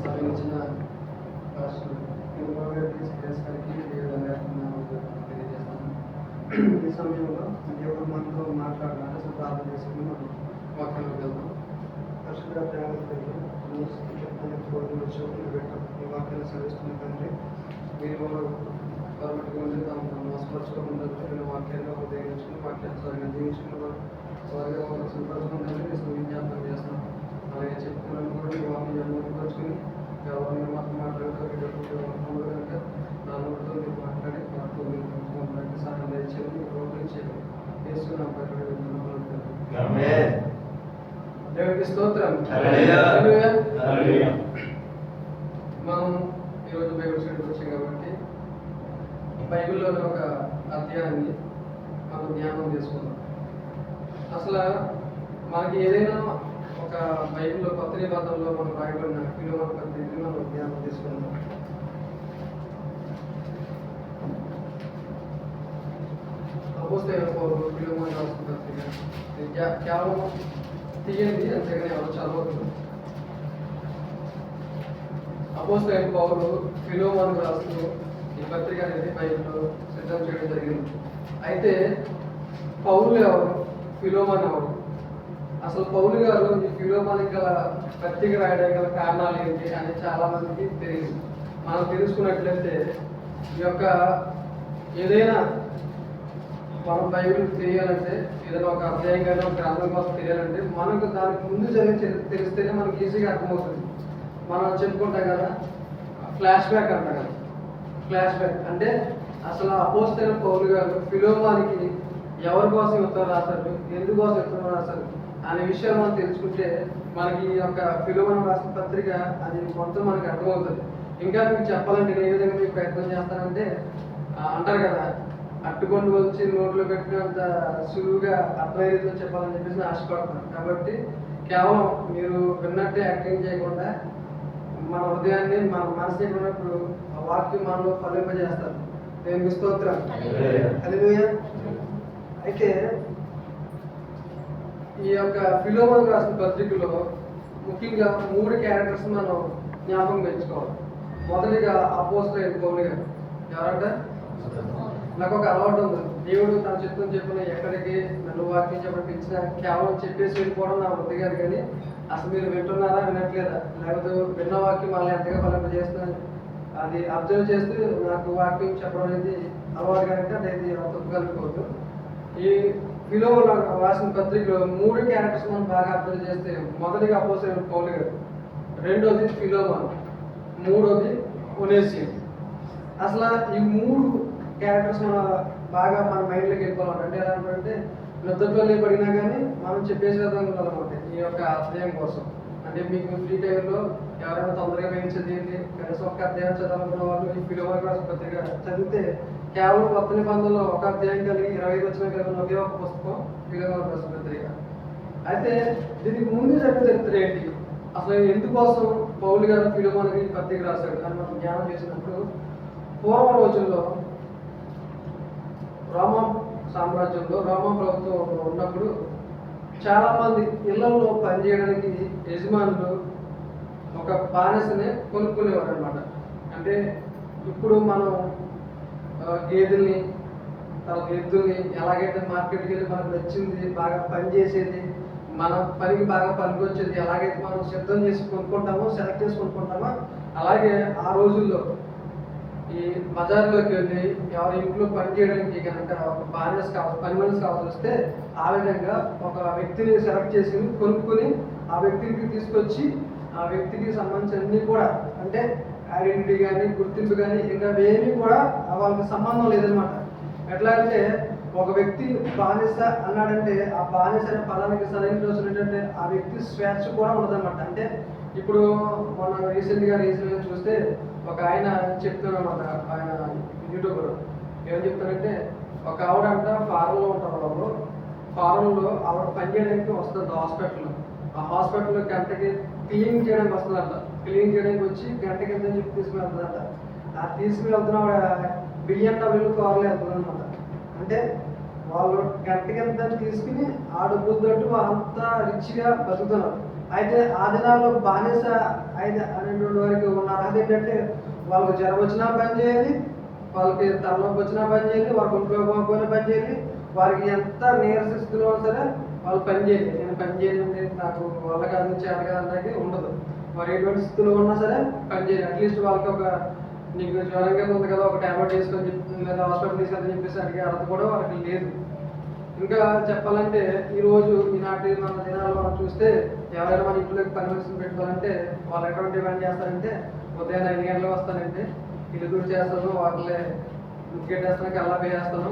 సంబంధించిన పాస్టర్ తిరుమల గారికి శ్రేయస్ గారికి ఈ విధంగా నా తెలియజేస్తాను. ఈ సమయంలో దేవుడు మనతో మాట్లాడాలి అసలు ప్రార్థన చేసుకుని మనం వాక్యంలోకి వెళ్దాం పరిశుద్ధ ప్రేమ తండ్రి, నీ స్థితిని తోడు వచ్చి పెట్టాం ఈ వాక్యాన్ని సెలవిస్తున్న తండ్రి మీరు వాళ్ళు పరమటిగా ఉండి తాము మోసపరచుకోకుండా చెప్పిన వాక్యాన్ని ఉపయోగించుకుని వాక్యాన్ని సరిగా జీవించుకుని వాళ్ళు త్వరగా వాళ్ళు సంపరచుకుంటే నేను విజ్ఞాపనం చేస్తున్నాం అలాగే చెప్తున్నాను కూడా ఈ వాక్యం ముడిపరుచుకుని ఎవరు మీరు మాకు మాట్లాడతారు కనుక నా నోటితో మీరు మాట్లాడి మాతో మీరు పంచుకోవడానికి సహాయం దయచేయండి మీకు ప్రోత్సహించేయండి చేస్తున్నాం ఆమేన్. దేవుడికి స్తోత్రం. మనం ఈరోజు బైబిల్ స్టడీకి వచ్చాం కాబట్టి బైబిల్లోని ఒక అధ్యాయాన్ని మనం జ్ఞానం చేసుకుందాం అసలు మనకి ఏదైనా ఒక బైబిల్లో కొత్త నిబంధనలో మనం రాయబడిన విలువ పద్ధతిని మనం జ్ఞానం తీసుకుందాం అపోస్తైన పౌరులు విలువ రాసుకుంటారు కేవలం తీయండి అంతేగాని ఎవరు చదవద్దు. అపోస్తైన పౌరులు ఫిలోమాన్ రాస్తూ ఈ పత్రిక అనేది బైబిల్లో సిద్ధం చేయడం జరిగింది. అయితే పౌరులు ఎవరు? ఫిలోమాన్ ఎవరు? అసలు పౌలు గారు ఈ ఫిలోమానికి గల పత్రిక రాయడం గల కారణాలు ఏంటి అని చాలా మందికి తెలియదు. మనం తెలుసుకున్నట్లయితే ఈ యొక్క ఏదైనా మనం బైబిల్ తెలియాలంటే ఏదైనా ఒక అధ్యాయం కానీ ఒక గ్రంథం కోసం తెలియాలంటే మనకు దానికి ముందు జరిగిన తెలిస్తేనే మనకి ఈజీగా అర్థమవుతుంది. మనం చెప్పుకుంటాం కదా ఫ్లాష్ బ్యాక్ అంటాం కదా. Flashback. అంటే అసలు అపోస్తైన పౌలు గారు ఫిలోమానికి ఎవరి కోసం ఉత్తరం రాశారు? ఎందుకోసం ఉత్తరం రాశారు? అనే విషయాలు మనం తెలుసుకుంటే మనకి ఈ యొక్క ఫిలోమన్ రాసిన పత్రిక అది మొత్తం మనకి అర్థమవుతుంది. ఇంకా మీకు చెప్పాలంటే నేను ఏ విధంగా మీకు ప్రయత్నం చేస్తానంటే అంటారు కదా అట్టుకొని వచ్చి నోట్లో పెట్టినంత సులువుగా అర్థమయ్యే రీతిలో చెప్పాలని చెప్పేసి నేను ఆశపడుతున్నాను. కాబట్టి కేవలం మీరు విన్నట్టే యాక్టింగ్ చేయకుండా మన హృదయాన్ని మన మనసు ఉన్నప్పుడు ఆ వాక్యం మనలో ఫలింపజేస్తారు. దేవునికి స్తోత్రం. అయితే ఈ యొక్క ఫిలోమన్ రాసిన పత్రికలో ముఖ్యంగా మూడు క్యారెక్టర్స్ మనం జ్ఞాపకం పెంచుకోవాలి. మొదటిగా అపోస్టైన్ పౌలు గారు. ఎవరంటే నాకు ఒక అలవాటు ఉంది. దేవుడు తన చిత్తం చెప్పిన ఎక్కడికి నన్ను వాక్యం చెప్పిన కేవలం చెప్పేసి వెళ్ళిపోవడం నా వృద్ధి గారు కానీ అసలు మీరు వింటున్నారా వినట్లేదా? లేకపోతే విన్న వాక్యం మళ్ళీ ఎంతగా ఫలింపజేస్తున్నాను అది అబ్జర్వ్ చేస్తూ నాకు వాక్యం చెప్పడం అనేది అలవాటు కనుక అది తప్పు కలుపుకోవద్దు ఈ విలో రాసిన పత్రికలో మూడు క్యారెక్టర్స్ మనం బాగా అర్థం చేస్తే మొదటిగా అపోసిన పౌలు గారు. రెండోది ఫిలోమన్. మూడోది ఒనేసియం అసలు ఈ మూడు క్యారెక్టర్స్ మన బాగా మన మైండ్లోకి వెళ్ళిపోవాలంటే ఎలా అంటే నిద్రలో పడినా కానీ మనం చెప్పేసి విధంగా ఉండాలన్నమాట ఈ యొక్క అధ్యాయం కోసం. అంటే మీకు ఫ్రీ టైంలో ఎవరైనా తొందరగా వేయించేది ఏంటి కనీసం ఒక అధ్యాయం చదవాలనుకున్న వాళ్ళు ఈ ఫిలోమర్ రాసిన పత్రిక చదివితే కేవలం కొత్త నిబంధనలో ఒక అధ్యాయం కలిగి ఇరవై ఐదు వచ్చిన కలిగిన ఒకే ఒక పుస్తకం ఫిలోమర్ పత్రిక అయితే దీనికి ముందు జరిగిన చరిత్ర ఏంటి? అసలు ఎందుకోసం పౌలు గారు ఫిలోమోన్కి పత్రిక రాశాడు అని మనం జ్ఞానం చేసినప్పుడు పూర్వ రోజుల్లో రోమా సామ్రాజ్యంలో రోమా ప్రభుత్వం ఉన్నప్పుడు చాలామంది ఇళ్ళలో పనిచేయడానికి యజమానులు ఒక బానిసని కొనుక్కునేవారు అనమాట అంటే ఇప్పుడు మనం గేదెల్ని తన ఎద్దుల్ని ఎలాగైతే మార్కెట్కి వెళ్ళి మనకు నచ్చింది బాగా పనిచేసేది మన పనికి బాగా పనికొచ్చేది ఎలాగైతే మనం సిద్ధం చేసి కొనుక్కుంటామో సెలెక్ట్ చేసి కొనుక్కుంటామో అలాగే ఆ రోజుల్లో ఈ బజార్లోకి వెళ్ళి ఎవరి ఇంట్లో పని చేయడానికి కనుక ఒక బానిస కావాలి పని మనిషి కావాల్సి వస్తే ఆ విధంగా ఒక వ్యక్తిని సెలెక్ట్ చేసి కొనుక్కొని ఆ వ్యక్తికి తీసుకొచ్చి ఆ వ్యక్తికి సంబంధించిన అన్నీ కూడా అంటే ఐడెంటిటీ కానీ గుర్తింపు కానీ ఇంకా ఏమీ కూడా వాళ్ళకి సంబంధం లేదనమాట ఎట్లా అంటే ఒక వ్యక్తి బానిస అన్నాడంటే ఆ బానిస అనే పదానికి సరైన రోజు ఏంటంటే ఆ వ్యక్తి స్వేచ్ఛ కూడా ఉండదన్నమాట. అంటే ఇప్పుడు మొన్న రీసెంట్గా రీసెంట్గా చూస్తే ఒక ఆయన చెప్తున్నారన్నమాట ఆయన యూట్యూబర్ ఏం చెప్తారంటే ఒక ఆవిడ అంట ఫారంలో ఉంటారు వాళ్ళు. ఫారంలో ఆవిడ పని చేయడానికి వస్తుంది హాస్పిటల్ ఆ హాస్పిటల్ గంటకి క్లీన్ చేయడానికి వస్తుందంట. క్లీన్ చేయడానికి వచ్చి గంటకి కింద చెప్పి తీసుకువెళ్తుందంట ఆ తీసుకువెళ్తున్న ఆవిడ బిలియన్ డబ్ల్యూలు కార్లో వెళ్తుంది అనమాట అంటే వాళ్ళు గంటకి కింద తీసుకుని ఆ అంత రిచ్గా బతుకుతున్నారు. అయితే ఆ దినాల్లో బానిస ఐదు పన్నెండు వరకు ఉన్నారు ఏంటంటే వాళ్ళకి జ్వరం వచ్చినా పని చేయాలి వాళ్ళకి తలనొప్పి వచ్చినా పని చేయాలి వాళ్ళకి ఒంట్లో బాగోపోయినా పని చేయాలి వారికి ఎంత నీరస స్థితిలో ఉన్నా సరే వాళ్ళు పని చేయాలి నేను పని చేయండి నాకు వాళ్ళ కాదు చేయాలి కాదు అనేది ఉండదు. వారు ఎటువంటి స్థితిలో ఉన్నా సరే పని చేయాలి అట్లీస్ట్ వాళ్ళకి ఒక నీకు జ్వరంగా ఉంది కదా ఒక ట్యాబ్లెట్ తీసుకొని చెప్పి లేదా హాస్పిటల్ తీసుకొని చెప్పేసి అడిగే అర్హత కూడా వాళ్ళకి లేదు. ఇంకా చెప్పాలంటే ఈరోజు ఈనాటి మన దినాలు మనం చూస్తే ఎవరైనా మన ఇంట్లోకి పని మనిషిని పెట్టుకోవాలంటే వాళ్ళు ఎటువంటి డిమాండ్ చేస్తారంటే ఉదయం ఐదు గంటలకు వస్తానంటే ఇల్లు దూరు చేస్తాను వాళ్ళే ముగ్గెట్టేస్తాను కల్లా వేస్తాను.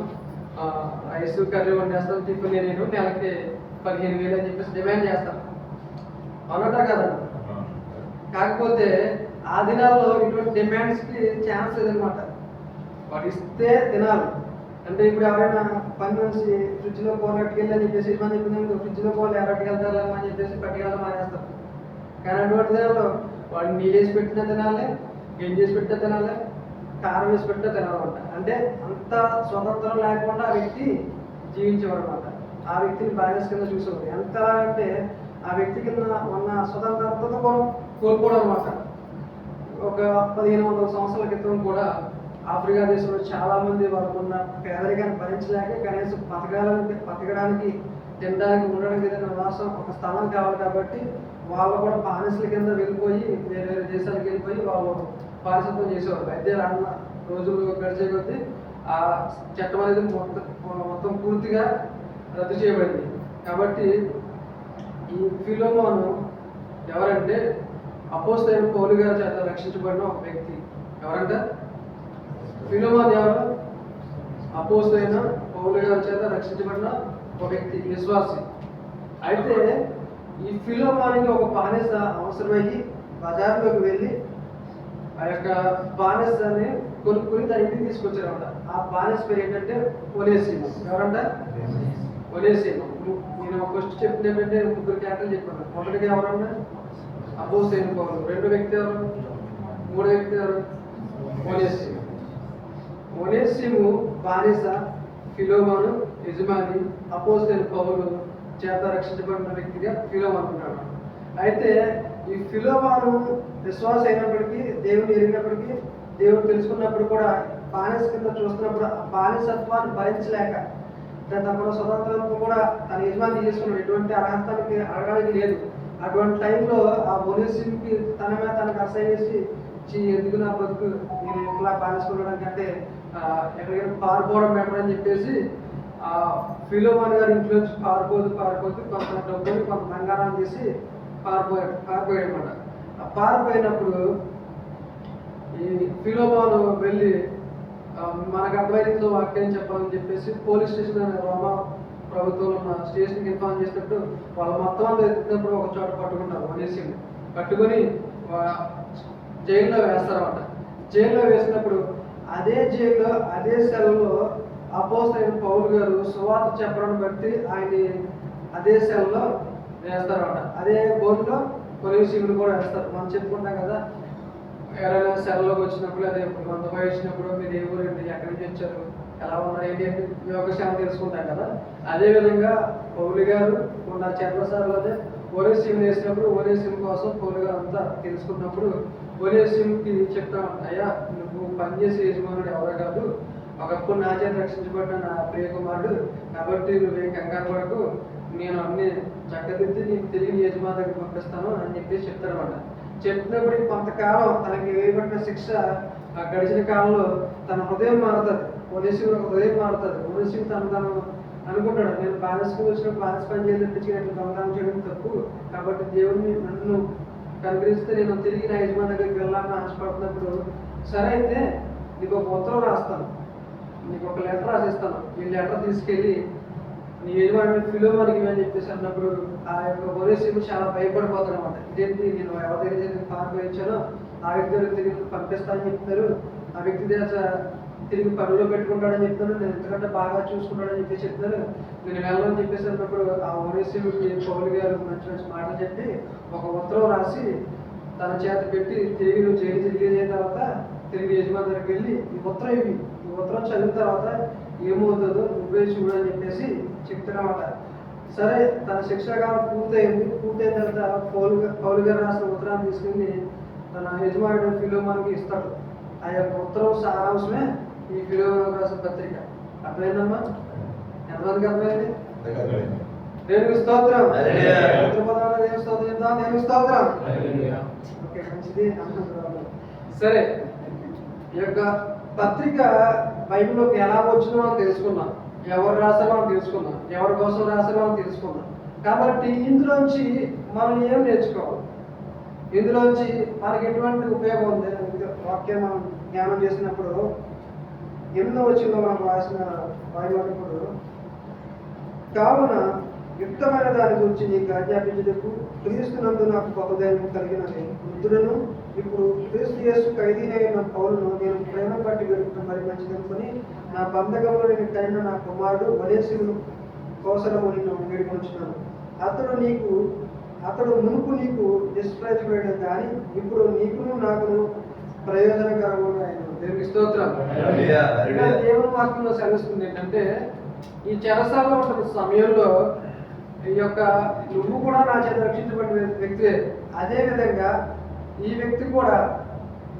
రైస్ కర్రీ వండేస్తాను టిఫిన్ నేను నెలకి పదిహేను వేలు అని చెప్పేసి డిమాండ్ చేస్తాను. అవునటా కదా కాకపోతే ఆ దినాల్లో ఇటువంటి డిమాండ్స్కి ఛాన్స్ లేదనమాట వాడు ఇస్తే తినాలి. అంటే ఇప్పుడు ఎవరైనా పని నుంచి ఫ్రిడ్జ్లో కూర అట్టుకెళ్ళి అని చెప్పేసి మంది చెప్పింది ఫ్రిడ్జ్లో కూర ఎరట్టుకెళ్తారు అని చెప్పేసి పట్టుకెళ్ళడం మానేస్తారు. కానీ అటువంటి దినాల్లో వాడు నీళ్ళు వేసి తినాలి ఏం చేసి పెట్టిన తినాలి కారం వేసి పెట్టిన తినాలన్నమాట. అంటే అంత స్వతంత్రం లేకుండా ఆ వ్యక్తి జీవించేవాడు అనమాట ఆ వ్యక్తిని బాగా కింద చూసేవాడు. ఎంత అంటే ఆ వ్యక్తి కింద ఉన్న స్వతంత్రత కూడా కోల్పోవడం అనమాట ఒక పదిహేను వందల సంవత్సరాల క్రితం కూడా ఆఫ్రికా దేశంలో చాలా మంది వాళ్ళకు ఉన్న పేదరికాన్ని భరించలేక కనీసం బతకాలని బతకడానికి తినడానికి ఉండడానికి ఏదైనా నివాసం ఒక స్థలం కావాలి కాబట్టి వాళ్ళు కూడా బానిసల కింద వెళ్ళిపోయి వేరే వేరే దేశాలకు వెళ్ళిపోయి వాళ్ళు బానిసత్వం చేసేవారు. అయితే రానున్న రోజులు గడిచే కొద్దీ ఆ చట్టం అనేది మొత్తం మొత్తం పూర్తిగా రద్దు చేయబడింది. కాబట్టి ఈ ఫిలోమోను ఎవరంటే అపోస్తైన పౌలు గారి చేత రక్షించబడిన ఒక వ్యక్తి. ఎవరంటే? ఫిలోమోన్ ఎవరు అపోస్తైన పౌలు గారి చేత రక్షించబడిన ఒక వ్యక్తి విశ్వాసి. అయితే ఈ ఫిలోమానికి ఒక బానిస అవసరమయ్యి బజార్లోకి వెళ్ళి ఆ యొక్క బానిసని కొనుక్కుని తన ఇంటికి తీసుకొచ్చారన్నమాట ఆ బానిస పేరు ఏంటంటే ఒలేసీము. ఎవరంట? ఒలేసీము. నేను ఫస్ట్ చెప్పిన ఏంటంటే ముగ్గురు క్యాటలు చెప్పాను. మొదటిగా ఎవరన్నా అపోస్తైన పౌలు రెండు వ్యక్తి ఎవరు మూడు వ్యక్తి ఎవరు ఒలేసీము ఒనేసిము బానిస ఫిలోమాను యజమాని అపోస్తైన పౌలు చేత రక్షించబడిన వ్యక్తిగా ఫిలోమాన్ ఉంటాడు అయితే ఈ ఫిలోమాను విశ్వాస అయినప్పటికీ దేవుని ఎరిగినప్పటికీ దేవుడు తెలుసుకున్నప్పుడు కూడా బానిస కింద చూస్తున్నప్పుడు ఆ బానిసత్వాన్ని భరించలేక తన తమ స్వతంత్రం కూడా తన యజమాని చేసుకున్నాడు. ఎటువంటి అర్హతకి అడగడానికి లేదు. అటువంటి టైంలో ఆ ఒనేసిమ్కి తన మీద తనకు అసహ్యసి ఎందుకు నా బతుకు? నేను ఎట్లా బానిసుకున్నాడు కంటే ఎక్కడికైనా పారిపోవడం బెటర్ అని చెప్పేసి ఆ ఫిలోమాన్ గారి ఇంట్లో వచ్చి పారిపోదు పారిపోదు కొంత డబ్బుని కొంత బంగారం తీసి పారిపోయాడు పారిపోయాడు అనమాట ఆ పారిపోయినప్పుడు ఈ ఫిలోమాను వెళ్ళి మనకు అర్థమైందో వాక్యం చెప్పాలని చెప్పేసి పోలీస్ స్టేషన్ అనే రోమా ప్రభుత్వంలో ఉన్న స్టేషన్కి ఇన్ఫార్మ్ చేసినప్పుడు వాళ్ళు మొత్తం అంతా ఎత్తినప్పుడు ఒక చోట పట్టుకుంటారు అనేసి పట్టుకొని జైల్లో వేస్తారన్నమాట. జైల్లో వేసినప్పుడు అదే జైల్లో అదే సెల్లో అయిన పౌల్ గారు సువార్త చెప్పడం బట్టి ఆయన అదే సెల్లో వేస్తారన్నమాట. అదే బోన్లో కొలిసీములు కూడా వేస్తారు. మనం చెప్పుకుంటాం కదా ఎవరైనా సెల్లోకి వచ్చినప్పుడు అదే కొంత వచ్చినప్పుడు మీరు ఏ ఊరండి ఎక్కడి నుంచి వచ్చారు? ఎలా ఉన్నారు ఏంటి అంటే యోగశాల తెలుసుకుంటాం కదా. అదే విధంగా పౌలు గారు ఉన్న చంద్రసార్లోనే సిమ్ వేసినప్పుడు ఓరేసీం కోసం పౌలు గారు అంతా తెలుసుకున్నప్పుడు ఓరేసీంకి చెప్తాం అయ్యా నువ్వు పనిచేసే యజమానుడు ఎవరో కాదు. ఒకప్పుడు నా చేత రక్షించబడిన నా ప్రియ కుమారుడు. కాబట్టి నువ్వేం కంగారు వరకు నేను అన్ని చక్కదిద్ది నీకు తిరిగి యజమాని దగ్గర పంపిస్తాను అని చెప్పేసి చెప్తారన్నమాట. చెప్పినప్పుడు కొంతకాలం తనకి వేయబడిన శిక్ష ఆ గడిచిన కాలంలో తన హృదయం మారుతుంది. ఒక హృదయం మారుతుంది. పోలీసు తను తను అనుకుంటాడు నేను బానిసకు వచ్చిన బానిస పని చేసి తెప్పించి దొంగతనం చేయడం తప్పు. కాబట్టి దేవుడిని నన్ను కనిపిస్తే నేను తిరిగి నా యజమాని దగ్గరికి వెళ్ళాలని ఆశపడుతున్నప్పుడు సరే అయితే నీకు ఒక ఉత్తరం రాస్తాను. నీకు ఒక లెటర్ రాసిస్తాను. ఈ లెటర్ తీసుకెళ్ళి నీ యజమాని ఫిలోమానికి అని చెప్పేసి అన్నప్పుడు ఆ యొక్క ఒరేసీము చాలా భయపడిపోతాడు అనమాట ఇదేంటి నేను ఎవరి దగ్గర పార్క్ వేయించానో ఆ వ్యక్తి దగ్గర తిరిగి పంపిస్తానని చెప్తారు. ఆ వ్యక్తి దగ్గర తిరిగి పనిలో పెట్టుకుంటాడని చెప్తాను నేను ఎంతకంటే బాగా చూసుకున్నాడని చెప్పి చెప్తాను నేను వెళ్ళని చెప్పేసి అన్నప్పుడు ఆ ఒరేసీముకి పౌలు గారు మంచి మంచి మాటలు చెప్పి ఒక ఉత్తరం రాసి తన చేత పెట్టి తిరిగి నువ్వు జైలు తిరిగి తర్వాత తిరిగి యజమాని దగ్గరికి వెళ్ళి ఈ ఉత్తరం ఇవి. ఈ ఉత్తరం చదివిన తర్వాత ఏమవుతుందో నువ్వే చూడని చెప్పేసి చెప్తున్నమాట సరే తన శిక్షణ కాలం పూర్తయింది. పూర్తయిన తర్వాత పౌలు గా- పౌలు గారు రాసిన ఉత్తరాన్ని తీసుకుని తన యజమానుడు ఫిలోమానికి ఇస్తాడు. ఆ యొక్క ఉత్తరం సారాంశమే ఈ ఫిలోమానికి రాసిన పత్రిక. అర్థమైందమ్మా? ఎంతమందికి అర్థమైంది? దేవునికి స్తోత్రం. దేవుని స్తోత్రం చెప్తాం దేవునికి స్తోత్రం. ఓకే మంచిది. సరే ఈ యొక్క పత్రిక బైబిల్లోకి ఎలా వచ్చిందో మనం తెలుసుకున్నాం ఎవరు రాశారో మనం తెలుసుకున్నాం ఎవరి కోసం రాశారో మనం తెలుసుకున్నాం కాబట్టి ఇందులోంచి మనం ఏం నేర్చుకోవాలి? ఇందులోంచి మనకి ఎటువంటి ఉపయోగం ఉంది? వాక్యం మనం జ్ఞానం చేసినప్పుడు ఎన్నో వచ్చిందో మనం రాసిన రాయబడినప్పుడు కావున యుక్తమైన దాని గురించి నీకు ఆజ్ఞాపించటకు క్రీస్తునందు నాకు బహుదైవం కలిగినది. వృద్ధులను ఇప్పుడు క్రీస్తు యేసు ఖైదీనైన పౌరును నేను ప్రేమ పట్టి వెళ్తున్న మరి మంచిదనుకుని నా బంధకంలో నేను కలిగిన నా కుమారుడు వలేసును కోసరము నిన్ను వేడుకొంచున్నాను. అతడు నీకు అతడు మునుపు నీకు నిష్ప్రయోజకుడైన కానీ ఇప్పుడు నీకును నాకును ప్రయోజనకరముగా ఆయన దేవునికి స్తోత్రం. దేవుని వాక్యంలో సెలవుస్తుంది ఏంటంటే ఈ చెరసాలలో ఉన్న సమయంలో ఈ యొక్క నువ్వు కూడా నా చేత రక్షించబడిన వ్యక్తివే. అదే విధంగా ఈ వ్యక్తి కూడా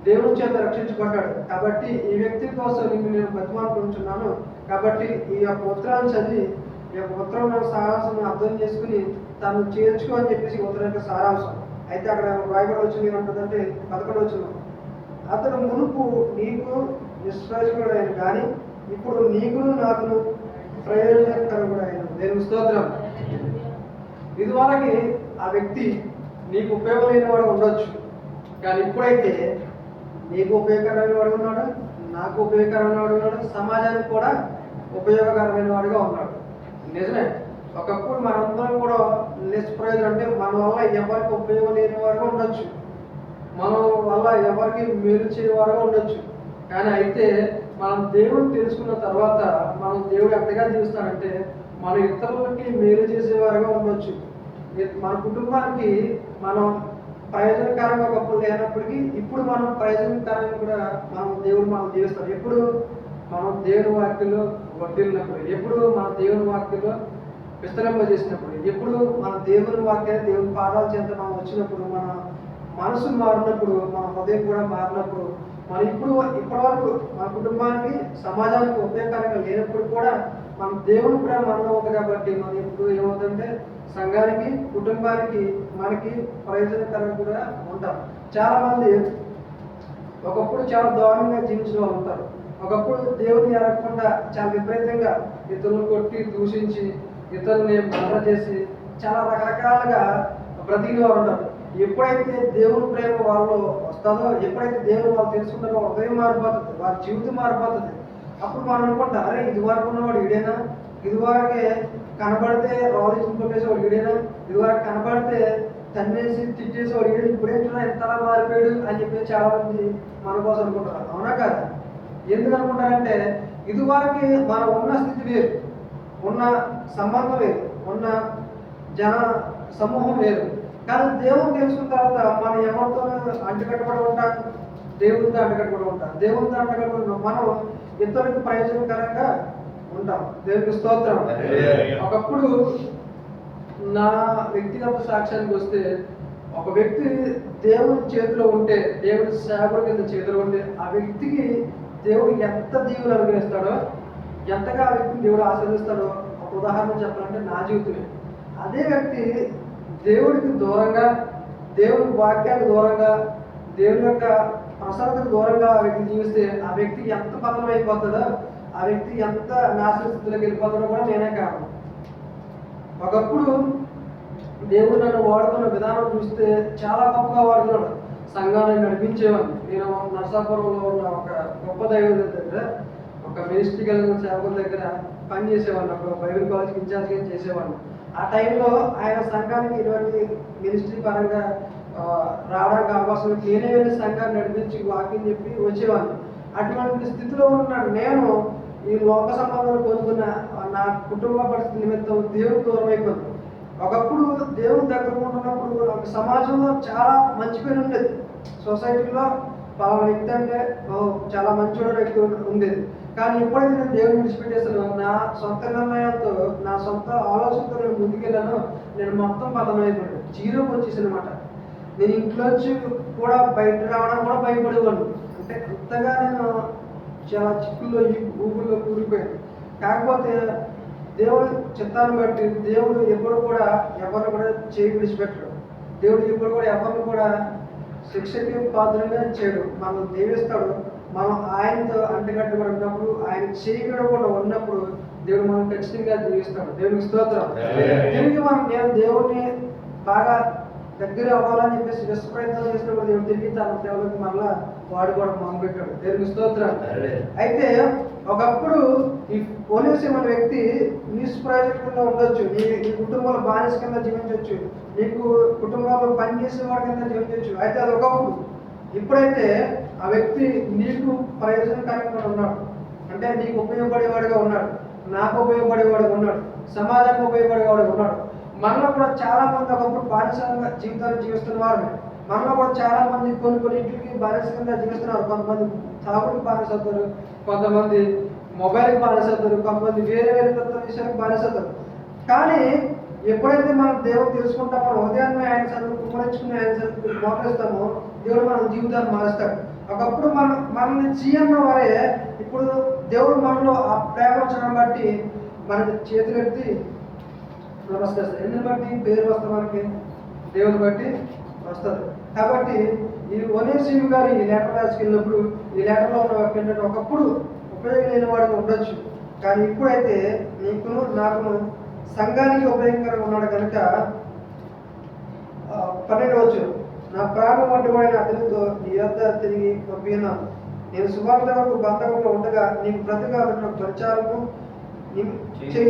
దేవుని చేత రక్షించబడ్డాడు. కాబట్టి ఈ వ్యక్తి కోసం నిన్ను నేను బతిమాలుకుంటున్నాను కాబట్టి ఈ యొక్క ఉత్తరాన్ని చదివి ఈ యొక్క ఉత్తరం సారాంశం అర్థం చేసుకుని తను చేర్చుకో అని చెప్పేసి ఉత్తరానికి సారాంశం. అయితే అక్కడ రాయబడి వచ్చింది ఏమంటుందంటే పదకొండు వచ్చిన అతను మునుపు నీకు నిష్ప్రయోజకుడైన కానీ ఇప్పుడు నీకును నాకును ప్రయోజనకరముడైన నేను స్తోత్రం. ఇదివరకి ఆ వ్యక్తి నీకు ఉపయోగం లేని వాడు ఉండొచ్చు. కానీ ఇప్పుడైతే నీకు ఉపయోగకరమైన వాడు ఉన్నాడు నాకు ఉపయోగకరమైన వాడు ఉన్నాడు సమాజానికి కూడా ఉపయోగకరమైన వాడుగా ఉన్నాడు. నిజమే? ఒకప్పుడు మనందరం కూడా నిష్ప్రయోజనం అంటే మన వల్ల ఎవరికి ఉపయోగం లేని వారుగా ఉండొచ్చు. మనం వల్ల ఎవరికి మేలు చేయవారుగా ఉండొచ్చు. కానీ అయితే మనం దేవుడిని తెలుసుకున్న తర్వాత మనం దేవుడు ఎంతగా జీవిస్తాడంటే మన ఇతరులకి మేలు చేసేవారుగా ఉండొచ్చు. మన కుటుంబానికి మనం ప్రయోజనకరంగా ఒకప్పుడు లేనప్పటికీ ఇప్పుడు మనం ప్రయోజనకరంగా కూడా మనం దేవుడు మనం జీవిస్తాం. ఎప్పుడు? మనం దేవుని వాక్యలో వడ్డీలినప్పుడు ఎప్పుడు? మన దేవుని వాక్యలో విస్తరింపజేసినప్పుడు ఎప్పుడు మన దేవుని వాక్యాన్ని దేవుని పాదాల చేత మనం వచ్చినప్పుడు మన మనసు మారినప్పుడు మన హృదయం కూడా మారినప్పుడు మనం ఇప్పుడు ఇప్పటివరకు మన కుటుంబానికి సమాజానికి ఉపయోగకరంగా లేనప్పుడు కూడా మన దేవుని ప్రేమ మనలో ఉంది కాబట్టి మనం ఇప్పుడు ఏమవుతుందంటే సంఘానికి కుటుంబానికి మనకి ప్రయోజనకరంగా కూడా ఉంటాం. చాలా మంది ఒకప్పుడు చాలా దారుణంగా జీవించిన వాళ్ళు ఉంటారు. ఒకప్పుడు దేవుని ఎరగకుండా చాలా విపరీతంగా ఇతరులను కొట్టి దూషించి ఇతరులని బాధ చేసి చాలా రకరకాలుగా ప్రతిగా ఉంటారు. ఎప్పుడైతే దేవుని ప్రేమ వాళ్ళు వస్తుందో ఎప్పుడైతే దేవుడు వాళ్ళు తెలుసుకుంటారో హృదయం మారిపోతుంది వారి జీవితం మారిపోతుంది. అప్పుడు మనం అనుకుంటాం అరే ఇది వరకు ఉన్నవాడు ఈడేనా? ఇదివరకే కనబడితే రాజు కొట్టేసేవాడు ఈడేనా? ఇది కనబడితే తన్నేసి తిట్టేసేవాడు ఈడు ఇప్పుడేంటున్నా ఎంతలా మారిపోయాడు? అని చెప్పి చాలా మంది మన కోసం అనుకుంటారు. అవునా కాదు? ఎందుకు అనుకుంటారంటే ఇదివరకు మనం ఉన్న స్థితి వేరు. ఉన్న సంబంధం వేరు ఉన్న జన సమూహం వేరు కానీ దేవుని తెలుసుకున్న తర్వాత మనం ఎవరితో అంటుకట్టుబడి ఉంటాం? దేవునితో అంటుకట్టుబడి ఉంటాం. దేవునితో అంటుకట్టుబడి. మనం ఇతరులకు ప్రయోజనకరంగా ఉంటాం. దేవునికి స్తోత్రం. ఒకప్పుడు నా వ్యక్తిగత సాక్ష్యానికి వస్తే ఒక వ్యక్తి దేవుని చేతిలో ఉంటే దేవుని సేవకుడి కింద చేతిలో ఉంటే ఆ వ్యక్తికి దేవుడు ఎంత దీవులు అనుగ్రహిస్తాడో ఎంతగా ఆ వ్యక్తిని దేవుడు ఆశీర్వదిస్తాడో ఒక ఉదాహరణ చెప్పాలంటే నా జీవితమే. అదే వ్యక్తి దేవుడికి దూరంగా దేవుడి వాక్యానికి దూరంగా దేవుని యొక్క ప్రసన్నతకు దూరంగా ఆ వ్యక్తి జీవిస్తే ఆ వ్యక్తి ఎంత పతనం అయిపోతాడో ఆ వ్యక్తి ఎంత నాశన స్థితిలోకి వెళ్ళిపోతాడో కూడా నేనే కారణం. ఒకప్పుడు దేవుడు నన్ను వాడుతున్న విధానం చూస్తే చాలా గొప్పగా వాడుతున్నాడు. సంఘాన్ని నడిపించేవాడిని. నేను నరసాపురంలో ఉన్న ఒక గొప్ప దైవం దగ్గర ఒక మినిస్ట్రీ కలిగిన సేవకుల దగ్గర పని చేసేవాడిని ఒక బైబిల్ కాలేజ్కి ఇన్ఛార్జ్గా చేసేవాడిని ఆ టైంలో ఆయన సంఘానికి ఇటువంటి మినిస్ట్రీ పరంగా రావడానికి అవకాశం నేనే వెళ్ళి సంఘాన్ని నడిపించి వాకింగ్ చెప్పి వచ్చేవాడిని. అటువంటి స్థితిలో ఉన్న నేను ఈ లోక సంబంధాలు పొందుకున్న నా కుటుంబ పరిస్థితి నిమిత్తం దేవుడు దూరం అయిపోయింది ఒకప్పుడు దేవుని దగ్గర ఉంటున్నప్పుడు ఒక సమాజంలో చాలా మంచి పేరు ఉండేది. సొసైటీలో పలానా వ్యక్తి అంటే చాలా మంచి వ్యక్తి ఉండేది. కానీ ఎప్పుడైతే నేను దేవుని విడిచిపెట్టేసాను నా సొంత నిర్ణయాలతో నా సొంత ఆలోచనతో నేను ముందుకెళ్ళాను. నేను మొత్తం పతమైపోయాను జీరోకి వచ్చేసాను అనమాట నేను ఇంట్లోంచి కూడా బయట రావడం కూడా భయపడేవాడు అంటే అంతగా నేను చాలా చిక్కుల్లో ఊపుల్లో కూలిపోయాను. కాకపోతే దేవుడి చిత్తాన్ని బట్టి దేవుడు ఎప్పుడు కూడా ఎవరిని కూడా చేయి విడిచిపెట్టడు. దేవుడు ఎప్పుడు కూడా ఎవరిని కూడా శిక్షకి పాత్రగా చేయడు. మనం దేవిస్తాడు. మనం ఆయనతో అంటగట్టుబడి ఉన్నప్పుడు ఆయన చేయగడ కూడా ఉన్నప్పుడు దేవుడు మనం ఖచ్చితంగా దీవిస్తాడు. దేవునికి స్తోత్రం. తిరిగి మనం నేను దేవుడిని బాగా దగ్గర అవ్వాలని చెప్పేసి విశ్వ ప్రయత్నం చేసినప్పుడు దేవుడు తిరిగి తన సేవలకు మరలా వాడుకోవడం మొదలు పెట్టాడు దేవునికి స్తోత్రం. అయితే ఒకప్పుడు ఈ పోలీసు అనే వ్యక్తి నిష్ప్రయోజకంగా ఉండొచ్చు. నీ నీ కుటుంబంలో బానిస కింద జీవించవచ్చు నీకు కుటుంబంలో పనిచేసే వాడి కింద జీవించవచ్చు అయితే అది ఒకప్పుడు. ఇప్పుడైతే ఆ వ్యక్తి నీకు ప్రయోజనకరంగా ఉన్నాడు. అంటే నీకు ఉపయోగపడేవాడిగా ఉన్నాడు. నాకు ఉపయోగపడేవాడిగా ఉన్నాడు. సమాజానికి ఉపయోగపడేవాడు ఉన్నాడు. మనలో కూడా చాలా మంది ఒకప్పుడు బానిసంగా జీవితాన్ని జీవిస్తున్న వారు. మనలో కూడా చాలా మంది కొన్ని కొన్ని ఇంటికి బానిసంగా జీవిస్తున్నారు. కొంతమంది తాగుడికి బానిస అవుతారు కొంతమంది మొబైల్కి బానిస అవుతారు కొంతమంది వేరే వేరే తత్వ విషయాలకు బానిస అవుతారు కానీ ఎప్పుడైతే మనం దేవుడు తెలుసుకుంటామో ఉదయాన్నే ఆయన సన్నిధి కుమరించుకుని ఆయన చదువు మోకరిస్తామో దేవుడు మన జీవితాన్ని మారుస్తాడు. ఒకప్పుడు మనం మనల్ని చేయన్న వారే ఇప్పుడు దేవుడు మనలో ఆ ప్రేమ ఉంచడం బట్టి మన చేతులు ఎత్తి నమస్కరిస్తారు. ఎందుని బట్టి? పేరు వస్తుంది మనకి దేవుని బట్టి వస్తుంది. కాబట్టి ఈ ఒనేసీవ్ గారు ఈ లెటర్ రాసుకెళ్ళినప్పుడు ఈ లెటర్లో ఉన్న ఏంటంటే ఒకప్పుడు ఉపయోగం లేని వాడికి ఉండొచ్చు. కానీ ఇప్పుడైతే నీకును నాకును సంఘానికి ఉపయోగకరంగా ఉన్నాడు కనుక పన్నెండు వచ్చు నా ప్రాణం వంటివాడిన అతనితో నీ యొద్ద తిరిగి పంపినాను నేను సువార్త వరకు బంధకంలో ఉండగా నీకు ప్రతిగా ప్రచారము.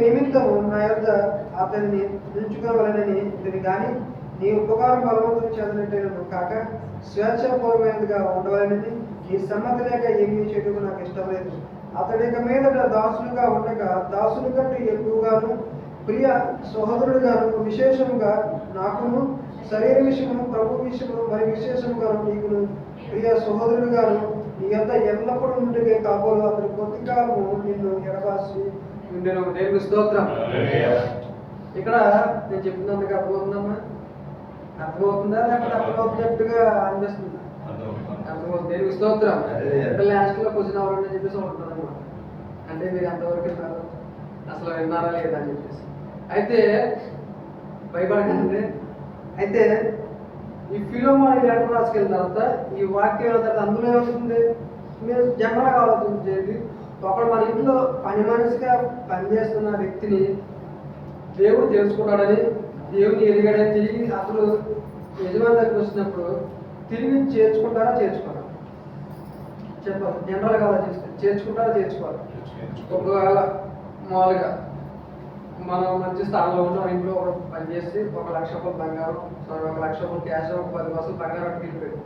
నిమిత్తము నా యొద్ద అతన్ని నిలుచుకోవాలని ఇతని కానీ నీ ఉపకారం బలవంతుని చెందినట్టు కాక స్వేచ్ఛపూర్వమైనదిగా ఉండవాలని ఈ సమ్మతి లేక ఏమీ చేయడం నాకు ఇష్టం లేదు అతడిక మీదట దాసులుగా ఉండగా దాసుని కంటే ఎక్కువగాను ప్రియ సహోదరుడుగాను విశేషముగా నాకును శరీర విషయము ప్రభు విషయము మరి విశేషముగా నీకు ప్రియ సహోదరుడుగాను నీ యొక్క ఎల్లప్పుడూ నుండి కాబోలు అతని కొద్ది కాలము నిన్ను ఎడబాసి నేను దేవుని స్తోత్రం. ఇక్కడ నేను చెప్పినందుకు అర్థమవుతుందమ్మా? అర్థమవుతుందా? లేకపోతే అర్థమవుతున్నట్టుగా అనిపిస్తుందా? అర్థమవుతుంది. దేవుని స్తోత్రం. Hallelujah. లాస్ట్లో క్వశ్చన్ అవ్వాలని చెప్పేసి ఉంటుంది అనమాట అంటే మీరు ఎంతవరకు విన్నారు? అసలు విన్నారా లేదా అని చెప్పేసి. అయితే భయపడకండి. అయితే ఈ ఫిలోమా ఈ లెటర్ రాసుకెళ్ళిన తర్వాత ఈ వాక్యం తర్వాత అందులో ఏమవుతుంది? మీరు జనరల్గా ఆలోచించేది ఒకడు మన ఇంట్లో పని మనిషిగా పనిచేస్తున్న వ్యక్తిని దేవుడు తెలుసుకున్నాడని దేవుని ఎదిగాడని తిరిగి అసలు యజమాని దగ్గరికి వచ్చినప్పుడు తిరిగి చేర్చుకుంటారా చేర్చుకోరా? చెప్పాలి. జనరల్గా ఆలోచిస్తే చేర్చుకుంటారా చేర్చుకోవాలి. ఒకవేళ మామూలుగా. మనం మంచి స్థానంలో ఉన్నాం. ఇంట్లో ఒక పని చేసి ఒక లక్ష రూపాయలు బంగారం సారీ ఒక లక్ష రూపాయలు క్యాష్ ఒక పది బస్సులు బంగారం తీసుకెళ్ళి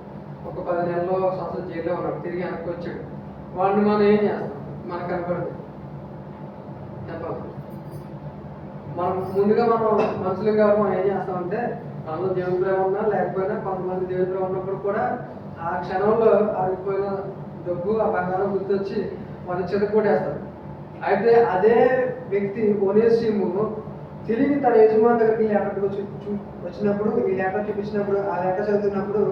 ఒక పది నెలలో సంవత్సరం జైల్లో ఉన్నాడు తిరిగి వెనక్కి వచ్చాడు. వాడిని మనం ఏం చేస్తాం? మనకు కనపడదు. చెప్పాలి. మనం ముందుగా మనం మనుషులుగా మనం ఏం చేస్తామంటే మనలో దేవుని ప్రేమ ఉన్నా లేకపోయినా కొంతమంది దేవుని ప్రేమ ఉన్నప్పుడు కూడా ఆ క్షణంలో ఆగిపోయిన డబ్బు ఆ బంగారం గుర్తొచ్చి మనుషులకి కూడా వేస్తారు అయితే అదే వ్యక్తి ఒనేసిము తిరిగి తన యజమాని దగ్గరికి లెటర్ వచ్చినప్పుడు ఈ లేఖ చూపించినప్పుడు ఆ లేఖ చదువుతున్నప్పుడు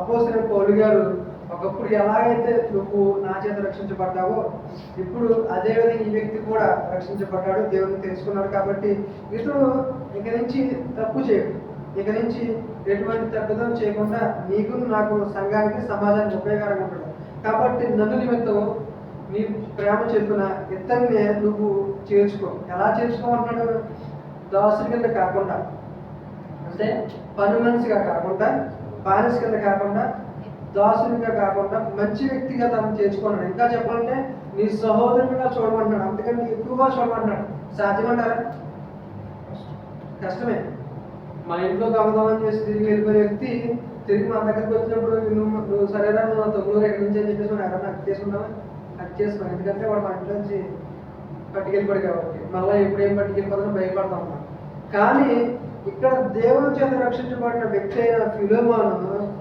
అపోసిన పౌలు గారు ఒకప్పుడు ఎలాగైతే నువ్వు నా చేత రక్షించబడ్డావో ఇప్పుడు అదే విధంగా ఈ వ్యక్తి కూడా రక్షించబడ్డాడు దేవుని తెలుసుకున్నాడు కాబట్టి ఇతడు ఇక నుంచి తప్పు చేయడు. ఇక నుంచి ఎటువంటి తప్పుదం చేయకుండా నీకు నాకు సంఘానికి సమాజానికి ఉపయోగకరంగా ఉంటాడు. కాబట్టి నన్ను నిమిత్తం నీ ప్రేమ చెప్పిన ఇద్దరిని నువ్వు చేర్చుకో. ఎలా చేర్చుకోమంటున్నాడు? దాసుడి కింద కాకుండా. అంటే పని మనిషిగా కాకుండా బానిస కింద కాకుండా దాసునిగా కాకుండా మంచి వ్యక్తిగా తను చేర్చుకున్నాడు. ఇంకా చెప్పాలంటే నీ సహోదరునిగా చూడమంటున్నాడు. అందుకని ఎక్కువగా చూడమంటున్నాడు. సాధ్యమంటారా? కష్టమే. మా ఇంట్లో దొంగతనం చేసి తిరిగి వెళ్ళిపోయిన వ్యక్తి తిరిగి మా దగ్గరికి వచ్చినప్పుడు నువ్వు నువ్వు సరేరా నువ్వు తొమ్మిది ఎక్కడి నుంచి అని చెప్పేసి మనం ఎవరైనా తీసుకుంటావా కట్ హక్ ఎందుకంటే వాడు మా ఇంట్లో నుంచి పట్టుకెళ్ళిపోడు కాబట్టి. మళ్ళీ ఎప్పుడు ఏం పట్టుకెళ్ళిపోతానో భయపడతాం మనం. కానీ ఇక్కడ దేవుని చేత రక్షించబడిన వ్యక్తి అయిన ఫిలోమాను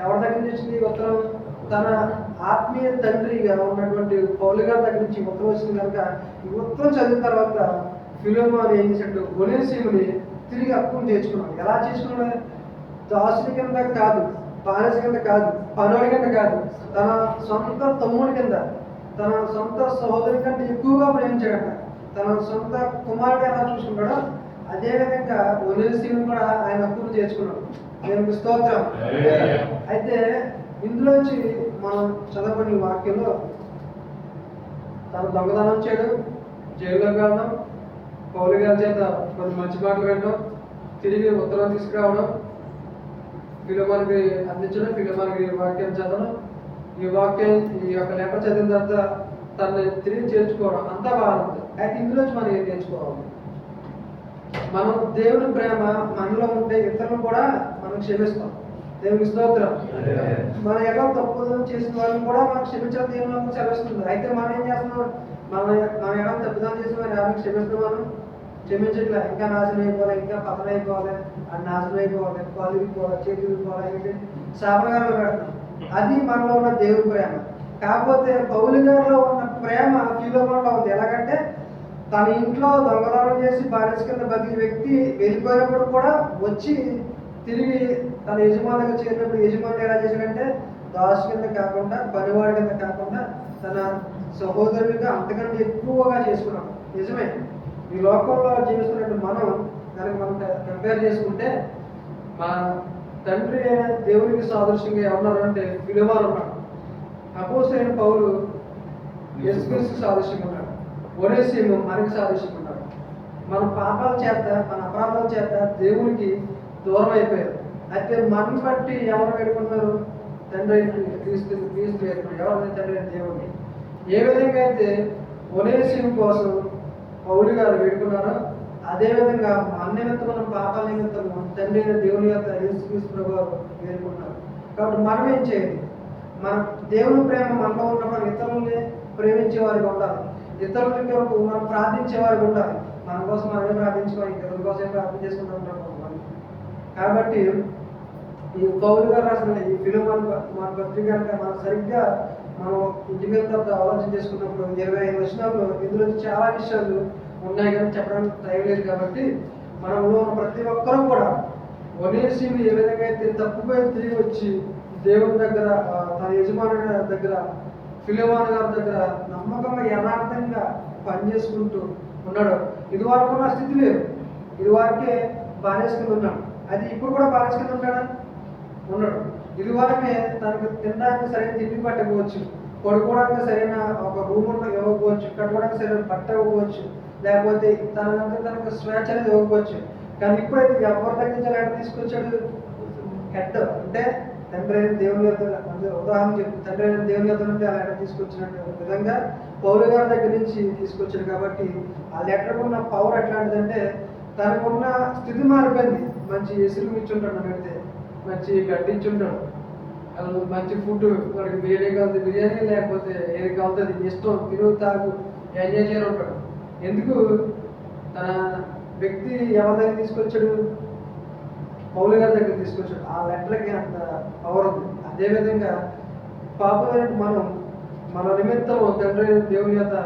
ఎవరి దగ్గర నుంచి ఉత్తరం? తన ఆత్మీయ తండ్రిగా ఉన్నటువంటి పౌలు గారి దగ్గర నుంచి ఉత్తరం వచ్చింది కనుక ఈ ఉత్తరం చదివిన తర్వాత ఫిలోమాన్ ఏం చేశాడు? ఒనేసీముని తిరిగి అప్పును చేర్చుకున్నాడు ఎలా చేసుకున్నాడు దాసుని కింద కాదు. బానిస కింద కాదు పనుడి కింద. కాదు తన సొంత తమ్ముడి కింద తన సొంత సహోదరి కంటే ఎక్కువగా ప్రేమించాడట. తన సొంత కుమారుడు ఎలా చూసుకున్నాడో అదేవిధంగా విధంగా కూడా ఆయన అప్పులు చేసుకున్నాడు దేవునికి స్తోత్రం. అయితే ఇందులోంచి మనం చదవని వాక్యంలో తను దొంగతనం చేయడం జైల్లోకి వెళ్ళడం పౌలు గారి చేత కొన్ని మంచి మాటలు వినడం తిరిగి ఉత్తరం తీసుకురావడం ఫిలోమానికి అందించడం ఫిలోమానికి వాక్యం చదవడం ఈ వాక్యం ఈ యొక్క లెటర్ చదివిన తర్వాత తనని తిరిగి చేర్చుకోవడం అంతా బాగుంది. అయితే ఇందులోంచి మనం ఏం నేర్చుకోవాలి? మనం దేవుని ప్రేమ మనలో ఉంటే ఇతరులు కూడా మనం క్షమిస్తాం. దేవునికి స్తోత్రం. మన ఎలా తప్పుదం చేసిన వాళ్ళని కూడా మనం క్షమించడం దేవుని సెలవిస్తుంది అయితే మనం ఏం చేస్తున్నాం? మన మన ఎలా తప్పుదం చేసిన వారిని క్షమిస్తున్నాం మనం. క్షమించట్లే ఇంకా నాశనం అయిపోవాలి ఇంకా పతనం అయిపోవాలి అది నాశనం అయిపోవాలి కాలు విరిగిపోవాలి చేతులు విరిగిపోవాలి ఏంటి శాపనగారంలో పెడతాం. అది మనలో ఉన్న దేవుడి ప్రేమ. కాకపోతే పౌలు గారిలో ఉన్న ప్రేమ ఫీలోమోన్లో ఉంది. ఎలాగంటే తన ఇంట్లో దొంగతనం చేసి బానిస కింద బతికి వ్యక్తి వెళ్ళిపోయినప్పుడు కూడా వచ్చి తిరిగి తన యజమానికి చేరినప్పుడు యజమాని ఎలా చేశాడంటే దాసు కింద కాకుండా పనివాడి కింద కాకుండా తన సహోదరునిగా అంతకంటే ఎక్కువగా చేసుకున్నాం నిజమే. ఈ లోకంలో జీవిస్తున్నట్టు మనం దానికి మనం కంపేర్ చేసుకుంటే మా తండ్రి అయిన దేవునికి సాదృశ్యంగా ఎవరున్నారంటే విలువలు ఉన్నాడు. అయిన పౌరులు యేసుక్రీస్తు సాదృశ్యంగా ఉన్నాడు. ఒనేసీము మనకి సాదృశ్యంగా ఉన్నాడు. మన పాపాల చేత మన అపరాధాల చేత దేవునికి దూరం అయిపోయారు అయితే మనం బట్టి ఎవరు వేడుకున్నారు తండ్రి క్రీస్తు క్రీస్తు వేడుకున్నారు ఎవరైనా తండ్రి అయిన దేవుడిని ఏ విధంగా అయితే ఒనేసీము కోసం పౌలు గారు వేడుకున్నారో అదేవిధంగా మా మన మనం పాపాల నిమిత్తం తండ్రి అయిన దేవుని యొక్క యేసుక్రీస్తు ప్రభు వారు వేడుకున్నారు కాబట్టి మనం ఏం చేయాలి? మన దేవుని ప్రేమ మనలో ఉన్నప్పుడు ఇతరుల్ని ప్రేమించే వారికి ఉండాలి. ఇతరుల కొరకు మనం ప్రార్థించే వారికి ఉండాలి. మన కోసం మనమే ప్రార్థించుకోవాలి? ఇతరుల కోసం ప్రార్థన చేసుకుంటాం కాబట్టి ఈ పౌలు గారు రాసిన ఈ ఫిలిం మన పత్రిక కనుక మనం సరిగ్గా మనం ఇంటి మీద తర్వాత ఆలోచన చేసుకున్నప్పుడు ఇరవై ఐదు వర్షాల్లో ఇందులో చాలా విషయాలు ఉన్నాయి కానీ చెప్పడానికి టైం లేదు కాబట్టి మనలో ఉన్న ప్రతి ఒక్కరూ కూడా ఒనేసిని ఏ విధంగా అయితే తప్పుపోయి తిరిగి వచ్చి దేవుని దగ్గర తన యజమాని దగ్గర ఫిలిమాన్ గారి దగ్గర నమ్మకంగా యథార్థంగా పనిచేసుకుంటూ ఉన్నాడు. ఇది వరకు నా స్థితి లేదు. ఇది వరకే బానిస ఉన్నాడు. అది ఇప్పుడు కూడా బానిస కింద ఉంటాడా? ఉన్నాడు. ఇదివరకే తనకు తినడానికి సరైన తిండి పట్టకపోవచ్చు పడుకోవడానికి సరైన ఒక రూమ్ ఇవ్వకపోవచ్చు కట్టుకోవడానికి సరైన బట్ట ఇవ్వకపోవచ్చు లేకపోతే తనంతా తనకు స్వేచ్ఛ అనేది ఇవ్వకపోవచ్చు. కానీ ఇప్పుడైతే ఎవరి దగ్గర నుంచి ఎలా తీసుకొచ్చాడు? హెడ్ అంటే తండ్రి అయిన దేవుని యొక్క ఉదాహరణ చెప్పి తండ్రి అయిన దేవుని యొక్క నుండి ఆ లెటర్ తీసుకొచ్చినట్టు విధంగా పౌరు గారి దగ్గర నుంచి తీసుకొచ్చాడు కాబట్టి ఆ లెటర్ ఉన్న పవర్ ఎట్లాంటిదంటే తనకున్న స్థితి మారిపోయింది. మంచి ఎసురు ఇచ్చుంటాడు పెడితే మంచి గడ్డించుంటాడు వాళ్ళు మంచి ఫుడ్ వాడికి బిర్యానీ కావాలి బిర్యానీ లేకపోతే ఏది కావాలి ఇష్టం తిరుగు తాగు ఎంజాయ్ చేయని ఉంటాడు ఎందుకు? తన వ్యక్తి ఎవరి దగ్గర తీసుకొచ్చాడు? పౌలు గారి దగ్గర తీసుకొచ్చాడు. ఆ లెటర్కి అంత పవర్ ఉంది. అదేవిధంగా పాపమైన మనం మన నిమిత్తం తండ్రి దేవుని యొక్క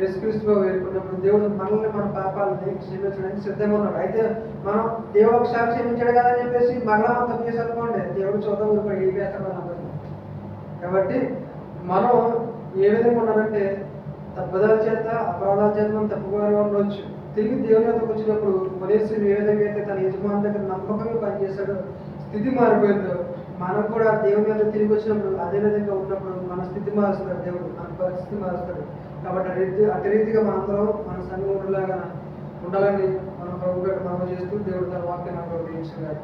యేసుక్రీస్తుగా వేడుకున్నప్పుడు దేవుడు మనల్ని మన పాపాలని క్షమించడానికి సిద్ధంగా ఉన్నాడు. అయితే మనం దేవుడు ఒకసారి క్షమించాడు కదా అని చెప్పేసి మరలా మనం తప్పు చేసి అనుకోండి. దేవుడు చూద్దాం ఇప్పుడు ఏం చేస్తాడు కాబట్టి మనం ఏ విధంగా ఉన్నారంటే తప్పుదల చేత అపరాధాల చేత మనం తప్పుగా ఉండవచ్చు తిరిగి దేవుని యొక్క వచ్చినప్పుడు మనేసి ఏ విధంగా అయితే తన యజమాని దగ్గర నమ్మకంగా పనిచేశాడో స్థితి మారిపోయిందో మనం కూడా దేవుని యొక్క తిరిగి వచ్చినప్పుడు అదే విధంగా ఉన్నప్పుడు మన స్థితి మారుస్తాడు దేవుడు మన పరిస్థితి మారుస్తాడు. కాబట్టి అతి అటు రీతిగా మనందరం మన సంఘం ఉండలాగా ఉండాలని మనం ప్రభు గారు మనం చేస్తూ దేవుడు తన వాక్యం అనుభవించాలి